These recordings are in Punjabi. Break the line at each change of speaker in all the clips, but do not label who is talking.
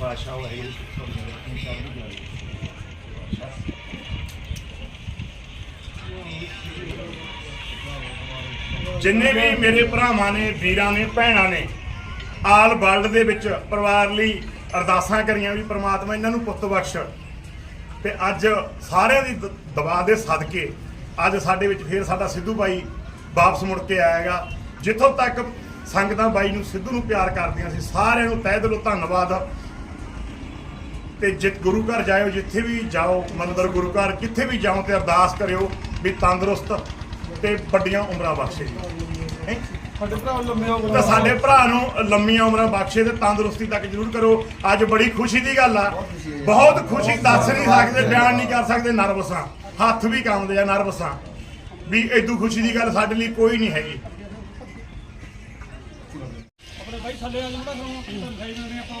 ਪਾਸ਼ਾ ਵਾਹਿਗੁਰੂ ਜੀ ਕੀ ਫਤਿਹ ਜਿੰਨੇ ਵੀ ਮੇਰੇ ਭਰਾਵਾਂ ਨੇ, ਵੀਰਾਂ ਨੇ, ਭੈਣਾਂ ਨੇ, ਆਲ ਵਰਲਡ ਦੇ ਵਿੱਚ ਪਰਿਵਾਰ ਲਈ ਅਰਦਾਸਾਂ ਕਰੀਆਂ ਵੀ ਪ੍ਰਮਾਤਮਾ ਇਹਨਾਂ ਨੂੰ ਪੁੱਤ ਬਖਸ਼। ਤੇ ਅੱਜ ਸਾਰਿਆਂ ਦੀ ਦ- ਦਵਾ ਦੇ ਸਦਕੇ ਅੱਜ ਸਾਡੇ ਵਿੱਚ ਫੇਰ ਸਾਡਾ ਸਿੱਧੂ ਬਾਈ ਵਾਪਸ ਮੁੜ ਕੇ ਆਏਗਾ। ਜਿੱਥੋਂ ਤੱਕ ਸੰਗਤਾਂ ਬਾਈ ਨੂੰ ਸਿੱਧੂ ਨੂੰ ਪਿਆਰ ਕਰਦੀਆਂ ਸੀ, ਸਾਰਿਆਂ ਨੂੰ ਤਹਿ ਦਿਲੋਂ ਧੰਨਵਾਦ। ਤੇ ਜਿਤ ਗੁਰੂ ਘਰ ਜਾਇਓ ਜਿੱਥੇ ਵੀ ਜਾਓ ਮੰਦਰ ਗੁਰੂ ਘਰ ਕਿੱਥੇ ਵੀ ਜਾਓ ਤੇ ਅਰਦਾਸ ਕਰਿਓ ਵੀ ਤੰਦਰੁਸਤ ਤੇ ਵੱਡੀਆਂ ਉਮਰਾਂ ਬਖਸ਼ੇ ਜੀ। ਹੈਂ?
ਸਾਡੇ ਭਰਾ ਲੰਮੇ ਹੋ
ਤਾਂ ਸਾਡੇ ਭਰਾ ਨੂੰ ਲੰਮੀਆਂ ਉਮਰਾਂ ਬਖਸ਼ੇ ਤੇ ਤੰਦਰੁਸਤੀ ਤੱਕ ਜ਼ਰੂਰ ਕਰੋ। ਅੱਜ ਬੜੀ ਖੁਸ਼ੀ ਦੀ ਗੱਲ ਆ। ਬਹੁਤ ਖੁਸ਼ੀ ਦੱਸ ਨਹੀਂ ਸਕਦੇ ਬਿਆਨ ਨਹੀਂ ਕਰ ਸਕਦੇ ਨਰਵਸਾਂ ਹੱਥ ਵੀ ਕੰਬਦੇ ਆ ਨਰਵਸਾਂ ਵੀ ਐਦੂ ਖੁਸ਼ੀ ਦੀ ਗੱਲ ਸਾਡੇ ਲਈ ਕੋਈ ਨਹੀਂ ਹੈਗੀ।
ਆਪਣੇ ਭਾਈ ਥੱਲੇ ਆ ਤੁਹਾਨੂੰ ਤੁਹਾਨੂੰ ਖਾਈ ਦਿੰਦੇ ਆਪਾਂ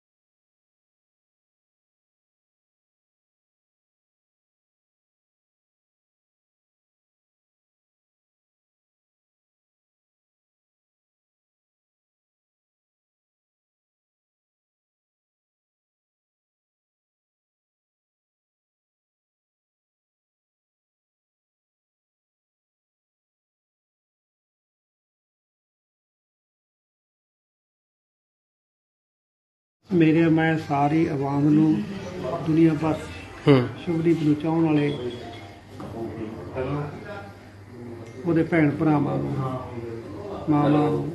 ਮੇਰੇ ਮੈਂ ਸਾਰੀ ਆਵਾਮ ਨੂੰ ਦੁਨੀਆ ਭਰ
ਹੂੰ।
ਸ਼ੁਭਦੀਪ ਨੂੰ ਚਾਹਣ ਵਾਲੇ ਉਹਦੇ ਭੈਣ ਭਰਾਵਾਂ ਨੂੰ ਮਾਵਾਂ ਨੂੰ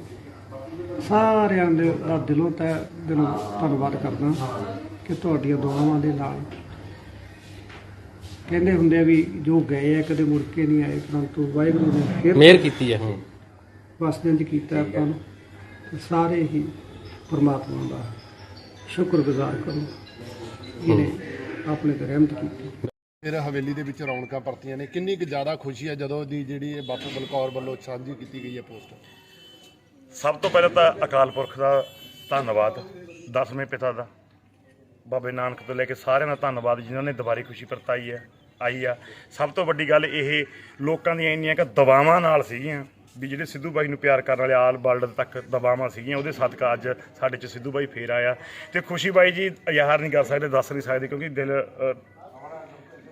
ਸਾਰਿਆਂ ਦੇ ਦਾ ਦਿਲੋਂ ਤੈ ਦਿਲੋਂ ਧੰਨਵਾਦ ਕਰਦਾ ਕਿ ਤੁਹਾਡੀਆਂ ਦੁਆਵਾਂ ਦੇ ਨਾਲ ਕਹਿੰਦੇ ਹੁੰਦੇ ਆ ਵੀ ਜੋ ਗਏ ਆ ਕਦੇ ਮੁੜ ਕੇ ਨਹੀਂ ਆਏ ਪਰੰਤੂ ਵਾਹਿਗੁਰੂ ਨੇ ਫਿਰ
ਮਿਹਰ ਕੀਤੀ ਹੈ ਹੂੰ
ਵਸਦਿਆਂ ਚ ਕੀਤਾ ਆਪਾਂ ਨੂੰ ਸਾਰੇ ਹੀ ਪਰਮਾਤਮਾ ਦਾ। ਸ਼ੁਕਰਗੁਜ਼ਾਰ ਕਰੋ। ਜਿਹਨੇ ਆਪਣੇ ਤੇ ਰਹਿਮਤ ਕੀਤੀ।
ਫਿਰ ਹਵੇਲੀ ਦੇ ਵਿੱਚ ਰੌਣਕਾਂ ਪਰਤੀਆਂ ਨੇ। ਕਿੰਨੀ ਕੁ ਜ਼ਿਆਦਾ ਖੁਸ਼ੀ ਹੈ ਜਦੋਂ ਦੀ ਜਿਹੜੀ ਇਹ ਬਾਪੂ ਬਲਕੌਰ ਵੱਲੋਂ ਸਾਂਝੀ ਕੀਤੀ ਗਈ ਹੈ ਪੋਸਟ?
ਸਭ ਤੋਂ ਪਹਿਲਾਂ ਤਾਂ ਅਕਾਲ ਪੁਰਖ ਦਾ ਧੰਨਵਾਦ ਦਸਵੇਂ ਪਿਤਾ ਦਾ। ਬਾਬੇ ਨਾਨਕ ਤੋਂ ਲੈ ਕੇ ਸਾਰਿਆਂ ਦਾ ਧੰਨਵਾਦ ਜਿਨ੍ਹਾਂ ਨੇ ਦੁਬਾਰੀ ਖੁਸ਼ੀ ਵਰਤਾਈ ਹੈ ਆਈ ਆ। ਸਭ ਤੋਂ ਵੱਡੀ ਗੱਲ ਇਹ ਲੋਕਾਂ ਦੀਆਂ ਇੰਨੀਆਂ ਕਿ ਦਵਾਵਾਂ ਨਾਲ ਸੀਗੀਆਂ। ਵੀ ਜਿਹੜੇ ਸਿੱਧੂ ਬਾਈ ਨੂੰ ਪਿਆਰ ਕਰਨ ਵਾਲੇ ਆਲ ਵਰਲਡ ਤੱਕ ਦਬਾਵਾਂ ਸੀਗੀਆਂ, ਉਹਦੇ ਸਦਕਾ ਅੱਜ ਸਾਡੇ ਚ ਸਿੱਧੂ ਬਾਈ ਫੇਰ ਆਇਆ। ਤੇ ਖੁਸ਼ੀ ਬਾਈ ਜੀ ਇਜ਼ਹਾਰ ਨਹੀਂ ਕਰ ਸਕਦੇ, ਦੱਸ ਨਹੀਂ ਸਕਦੇ ਕਿਉਂਕਿ ਦਿਲ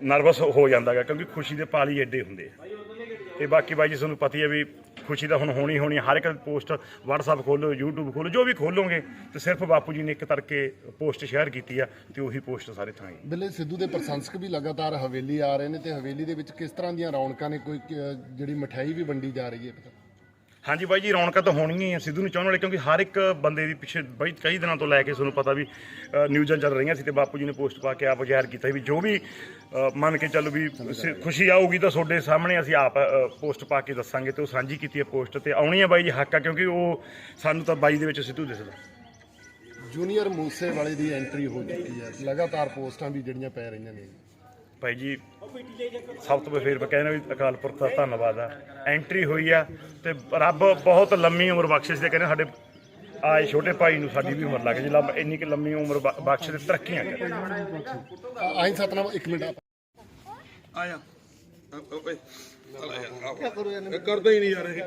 ਨਰਵਸ ਹੋ ਜਾਂਦਾ ਹੈ ਕਿਉਂਕਿ ਖੁਸ਼ੀ ਦੇ ਪਾਲੀ ਏਡੇ ਹੁੰਦੇ ਆ। ਤੇ ਬਾਕੀ ਬਾਈ ਜੀ, ਤੁਹਾਨੂੰ ਪਤਾ ਹੀ ਹੈ ਵੀ ਖੁਸ਼ੀ ਤਾਂ ਹੁਣ ਹੋਣੀ ਹੋਣੀ ਹੈ। ਹਰ ਇੱਕ ਪੋਸਟ WhatsApp ਖੋਲੋ YouTube ਖੋਲੋ ਜੋ ਵੀ ਖੋਲੋਗੇ, ਤੇ ਸਿਰਫ ਬਾਪੂ ਜੀ ਨੇ ਇੱਕ ਤੜਕੇ ਪੋਸਟ ਸ਼ੇਅਰ ਕੀਤੀ ਆ ਤੇ ਉਹੀ ਪੋਸਟ ਸਾਰੇ ਥਾਂ ਹੀ
ਬਿੱਲੇ, ਸਿੱਧੂ ਦੇ ਪ੍ਰਸ਼ੰਸਕ ਵੀ ਲਗਾਤਾਰ ਹਵੇਲੀ ਆ ਰਹੇ ਨੇ ਤੇ ਹਵੇਲੀ ਦੇ ਵਿੱਚ ਕਿਸ ਤਰ੍ਹਾਂ ਦੀਆਂ ਰੌਣਕਾਂ ਨੇ? ਕੋਈ ਕ- ਜਿਹੜੀ ਮਠਿਆਈ ਵੀ ਵੰਡੀ ਜਾ ਰਹੀ ਹੈ?
ਹਾਂਜੀ ਬਾਈ ਜੀ ਰੌਣਕਾਂ ਤਾਂ ਹੋਣੀਆਂ ਹੀ ਆ ਸਿੱਧੂ ਨੂੰ ਚਾਹਣ ਵਾਲੇ ਕਿਉਂਕਿ ਹਰ ਇੱਕ ਬੰਦੇ ਦੀ ਪਿੱਛੇ ਬਾਈ ਕਈ ਦਿਨਾਂ ਤੋਂ ਲੈ ਕੇ ਤੁਹਾਨੂੰ ਪਤਾ ਵੀ ਨਿਊਜ਼ਾਂ ਚੱਲ ਰਹੀਆਂ ਸੀ ਤੇ ਬਾਪੂ ਜੀ ਨੇ ਪੋਸਟ ਪਾ ਕੇ ਆਪ ਜ਼ਾਹਿਰ ਕੀਤਾ ਵੀ ਜੋ ਵੀ ਮੰਨ ਕੇ ਚੱਲੋ ਵੀ ਖੁਸ਼ੀ ਆਊਗੀ ਤਾਂ ਤੁਹਾਡੇ ਸਾਹਮਣੇ ਅਸੀਂ ਆਪ ਪੋਸਟ ਪਾ ਕੇ ਦੱਸਾਂਗੇ ਤੇ ਉਹ ਸਾਂਝੀ ਕੀਤੀ ਹੈ ਪੋਸਟ ਤੇ ਆਉਣੀ ਹੈ ਬਾਈ ਜੀ ਹੱਕ ਆ ਕਿਉਂਕਿ ਉਹ ਸਾਨੂੰ ਤਾਂ ਬਾਈ ਦੇ ਵਿੱਚ ਸਿੱਧੂ ਦਿਸਦਾ।
ਜੂਨੀਅਰ ਮੂਸੇ ਵਾਲੇ ਦੀ ਐਂਟਰੀ ਹੋ ਚੁੱਕੀ ਹੈ। ਲਗਾਤਾਰ ਪੋਸਟਾਂ ਵੀ ਜਿਹੜੀਆਂ ਪੈ ਰਹੀਆਂ ਨੇ।
ਭਾਈ ਜੀ ਸਭ ਤੋਂ ਫੇਰ ਮੈਂ ਕਹਿੰਦਾ ਵੀ ਅਕਾਲ ਪੁਰਖ ਦਾ ਧੰਨਵਾਦ ਆ। ਐਂਟਰੀ ਹੋਈ ਆ ਤੇ ਰੱਬ ਬਹੁਤ ਲੰਮੀ ਉਮਰ ਬਖਸ਼ਿਸ਼ ਦੇ ਕਹਿੰਦੇ ਸਾਡੇ ਆਏ ਛੋਟੇ ਭਾਈ ਨੂੰ ਸਾਡੀ ਵੀ ਉਮਰ ਲੱਗ ਜੇ ਲੱਭ ਇੰਨੀ ਕਿ ਲੰਮੀ ਉਮਰ ਬ- ਬਖਸ਼ ਤੇ ਤਰੱਕੀਆਂ ਕਰੇ।
ਆਈ ਸਤਨਾਮ ਇੱਕ ਮਿੰਟ
ਆਇਆ। ਓਏ ਕਰਦਾ ਹੀ ਨਹੀਂ ਯਾਰ ਇਹ।